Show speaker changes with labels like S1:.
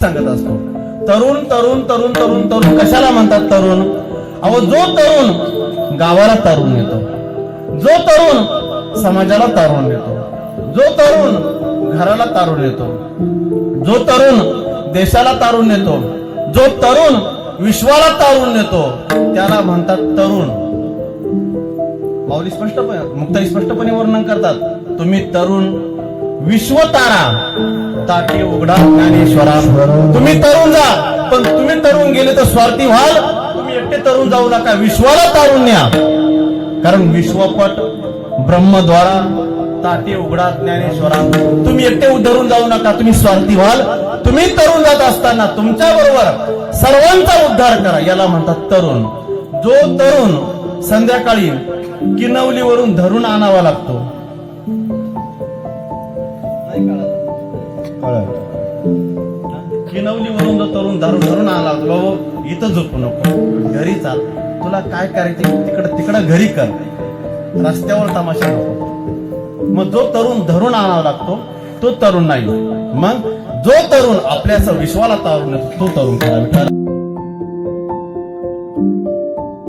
S1: सांगत असतो. तरुण तरुण तरुण तरुण तरुण. कशाला म्हणतात तरुण? अहो जो तरुण गावाला तरुण येतो जो तरुण समाजाला तारुण येतो जो तरुण घराला तारुण येतो जो तरुण देशाला तारुण येतो जो तरुण विश्वाला तारुण येतो त्याला म्हणतात तरुण. माऊली स्पष्टपणे मुक्ताई स्पष्टपणे वर्णन करतात. तुम्ही तरुण विश्वतारा. ताटी उघडा ज्ञानेश्वरा. तुम्ही तरुण जा पण तुम्ही तरुण गेले तर स्वार्थी व्हाल. तुम्ही एकटे तरुण जाऊ नका विश्वाला तारून न्या कारण विश्वपट ब्रह्मद्वारा ताटे उघडा ज्ञानेश्वरा. तुम्ही एकटे उधरून जाऊ नका तुम्ही स्वार्थी व्हाल. तुम्ही तरुण जात असताना तुमच्या बरोबर सर्वांचा उद्धार करा याला म्हणतात तरुण. जो तरुण संध्याकाळी किनवलीवरून धरून आणावा लागतो किनवली कळत. तरुण धरून धरून आला. होता बाबा इथं झोपू नको. घरी चाल. तुला काय करायचं तिकडं तिकडं घरी कर. रस्त्यावर तमाशा नको. मग जो तरुण धरून आणावा लागतो तो तरुण नाही. मग जो तरुण आपल्या विश्वाला तारून येतो तो तरुण करा